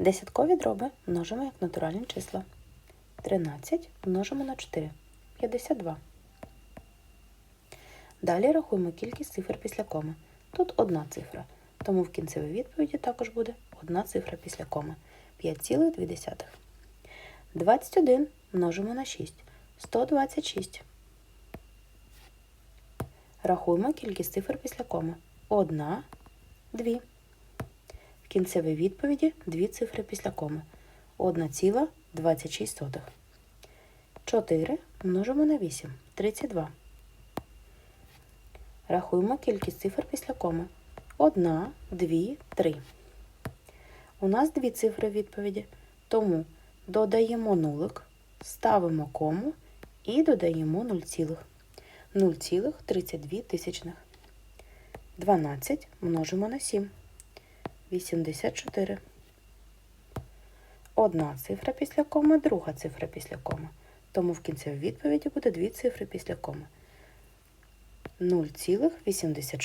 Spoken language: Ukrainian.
Десяткові дроби множимо як натуральні числа. 13 множимо на 4. 52. Далі рахуємо кількість цифр після коми. Тут одна цифра, тому в кінцевій відповіді також буде одна цифра після коми. 5,2. 21 множимо на 6. 126. Рахуємо кількість цифр після коми. Одна, дві. В кінцевій відповіді дві цифри після коми. 1,26. 4 множимо на 8. 32. Рахуємо кількість цифр після коми. 1, 2, 3. У нас дві цифри відповіді, тому додаємо нулик, ставимо кому і додаємо 0 цілих. 0,32 тисячних. 12 множимо на 7. 84. Одна цифра після коми, друга цифра після коми. Тому в кінцевій відповіді буде дві цифри після коми. 0,84.